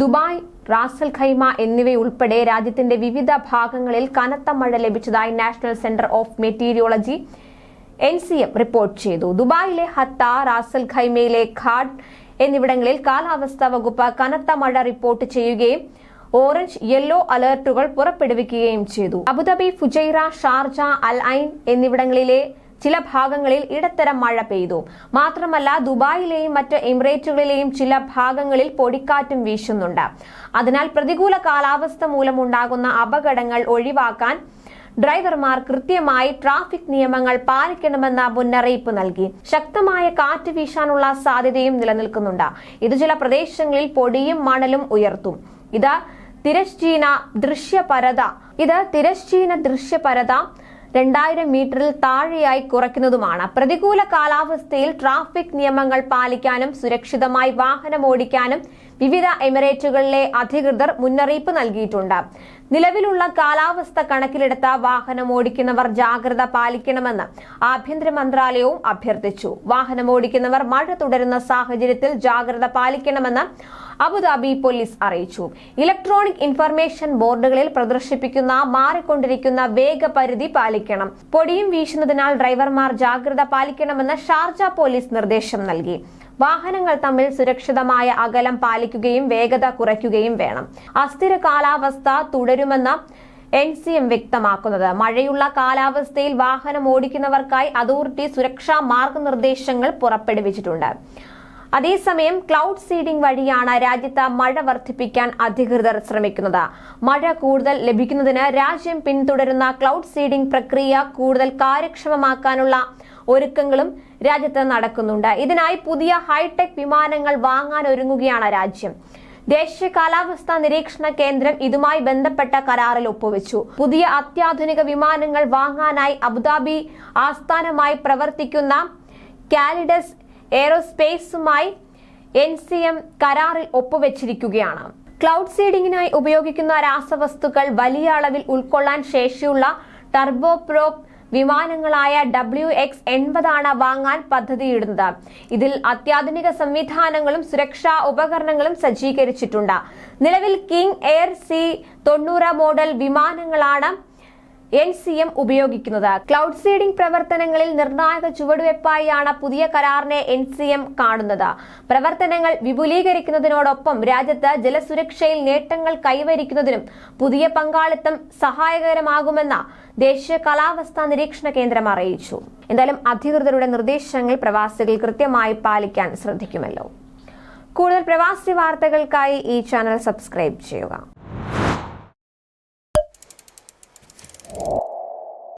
Dubai Ras al Khaimah എന്നിവയുൾപ്പെടെ രാജ്യത്തിന്റെ വിവിധ ഭാഗങ്ങളിൽ കനത്ത മഴ ലഭിച്ചതായി national centre of meteorology N C M report ചെയ്തു. ദുബായിലെ ഹത്ത റാസൽ ഖൈമയിലെ ഖാഡ് എന്നിവിടങ്ങളിൽ കാലാവസ്ഥാ വകുപ്പ് കനത്ത മഴ റിപ്പോർട്ട് ചെയ്യുകയും ഓറഞ്ച് യെല്ലോ അലർട്ടുകൾ പുറപ്പെടുവിക്കുകയും ചെയ്തു. Abu Dhabi Fujairah Sharjah Al Ain എന്നിവിടങ്ങളിലെ ചില ഭാഗങ്ങളിൽ ഇടത്തരം മഴ പെയ്തു. മാത്രമല്ല ദുബായിലെയും മറ്റ് എമിറേറ്റുകളിലെയും ചില ഭാഗങ്ങളിൽ പൊടിക്കാറ്റും വീശുന്നുണ്ട്. അതിനാൽ പ്രതികൂല കാലാവസ്ഥ മൂലമുണ്ടാകുന്ന അപകടങ്ങൾ ഒഴിവാക്കാൻ ഡ്രൈവർമാർ കൃത്യമായി ട്രാഫിക് നിയമങ്ങൾ പാലിക്കണമെന്ന മുന്നറിയിപ്പ് നൽകി. ശക്തമായ കാറ്റ് വീശാനുള്ള സാധ്യതയും നിലനിൽക്കുന്നുണ്ട്. ഇത് ചില പ്രദേശങ്ങളിൽ പൊടിയും മണലും ഉയർത്തും. ഇത് തിരശ്ചീന ദൃശ്യപരത ഇത് തിരശ്ചീന ദൃശ്യപരത രണ്ടായിരം മീറ്ററിൽ താഴെയായി കുറയ്ക്കുന്നതുമാണ്. പ്രതികൂല കാലാവസ്ഥയിൽ ട്രാഫിക് നിയമങ്ങൾ പാലിക്കാനും സുരക്ഷിതമായി വാഹനം ഓടിക്കാനും വിവിധ എമിറേറ്റുകളിലെ അധികൃതർ മുന്നറിയിപ്പ് നൽകിയിട്ടുണ്ട്. നിലവിലുള്ള കാലാവസ്ഥ കണക്കിലെടുത്ത വാഹനം ഓടിക്കുന്നവർ ജാഗ്രത പാലിക്കണമെന്ന് ആഭ്യന്തര മന്ത്രാലയവും അഭ്യർത്ഥിച്ചു. വാഹനം ഓടിക്കുന്നവർ മഴ തുടരുന്ന സാഹചര്യത്തിൽ ജാഗ്രത പാലിക്കണമെന്ന് അബുദാബി പോലീസ് അറിയിച്ചു. ഇലക്ട്രോണിക് ഇൻഫർമേഷൻ ബോർഡുകളിൽ പ്രദർശിപ്പിക്കുന്ന മാറിക്കൊണ്ടിരിക്കുന്ന വേഗപരിധി പാലിക്കണം. പൊടിയും വീശുന്നതിനാൽ ഡ്രൈവർമാർ ജാഗ്രത പാലിക്കണമെന്ന് ഷാർജ പോലീസ് നിർദ്ദേശം നൽകി. വാഹനങ്ങൾ തമ്മിൽ സുരക്ഷിതമായ അകലം പാലിക്കുകയും വേഗത കുറയ്ക്കുകയും വേണം. അസ്ഥിര കാലാവസ്ഥ തുടരുമെന്ന എൻ സി എം വ്യക്തമാക്കുന്നത്. മഴയുള്ള കാലാവസ്ഥയിൽ വാഹനം ഓടിക്കുന്നവർക്കായി അതോറിറ്റി സുരക്ഷാ മാർഗനിർദ്ദേശങ്ങൾ പുറപ്പെടുവിച്ചിട്ടുണ്ട്. അതേസമയം ക്ലൗഡ് സീഡിംഗ് വഴിയാണ് രാജ്യത്ത് മഴ വർദ്ധിപ്പിക്കാൻ അധികൃതർ ശ്രമിക്കുന്നത്. മഴ കൂടുതൽ ലഭിക്കുന്നതിന് രാജ്യം പിന്തുടരുന്ന ക്ലൗഡ് സീഡിംഗ് പ്രക്രിയ കൂടുതൽ കാര്യക്ഷമമാക്കാനുള്ള ഒരുക്കങ്ങളും രാജ്യത്ത് നടക്കുന്നുണ്ട്. ഇതിനായി പുതിയ ഹൈടെക് വിമാനങ്ങൾ വാങ്ങാൻ ഒരുങ്ങുകയാണ് രാജ്യം. ദേശീയ കാലാവസ്ഥാ നിരീക്ഷണ കേന്ദ്രം ഇതുമായി ബന്ധപ്പെട്ട കരാറിൽ ഒപ്പുവെച്ചു. പുതിയ അത്യാധുനിക വിമാനങ്ങൾ വാങ്ങാനായി അബുദാബി ആസ്ഥാനമായി പ്രവർത്തിക്കുന്ന കാലിഡസ് എയറോസ്പേസുമായി എൻ സി എം കരാറിൽ ഒപ്പുവെച്ചിരിക്കുകയാണ്. ക്ലൗഡ് സീഡിങ്ങിനായി ഉപയോഗിക്കുന്ന രാസവസ്തുക്കൾ വലിയ അളവിൽ ഉൾക്കൊള്ളാൻ ശേഷിയുള്ള ടർബോപ്രോപ്പ് വിമാനങ്ങളായ ഡബ്ല്യു എക്സ് എൺപതാണ് വാങ്ങാൻ പദ്ധതിയിടുന്നത്. ഇതിൽ അത്യാധുനിക സംവിധാനങ്ങളും സുരക്ഷാ ഉപകരണങ്ങളും സജ്ജീകരിച്ചിട്ടുണ്ട്. നിലവിൽ കിങ് എയർ സി തൊണ്ണൂറ് മോഡൽ വിമാനങ്ങളാണ് എൻ സി എം ഉപയോഗിക്കുന്നത്. ക്ലൗഡ് സീഡിംഗ് പ്രവർത്തനങ്ങളിൽ നിർണായക ചുവടുവെപ്പായാണ് പുതിയ കരാറിനെ എൻ സി എം കാണുന്നത്. പ്രവർത്തനങ്ങൾ വിപുലീകരിക്കുന്നതിനോടൊപ്പം രാജ്യത്ത് ജലസുരക്ഷയിൽ നേട്ടങ്ങൾ കൈവരിക്കുന്നതിനും പുതിയ പങ്കാളിത്തം സഹായകരമാകുമെന്ന് ദേശീയ കാലാവസ്ഥാ നിരീക്ഷണ കേന്ദ്രം അറിയിച്ചു. എന്തായാലും അധികൃതരുടെ നിർദ്ദേശങ്ങൾ പ്രവാസികൾ കൃത്യമായി പാലിക്കാൻ ശ്രദ്ധിക്കുമല്ലോ. കൂടുതൽ പ്രവാസി വാർത്തകൾക്കായി ഈ ചാനൽ സബ്സ്ക്രൈബ് ചെയ്യുക.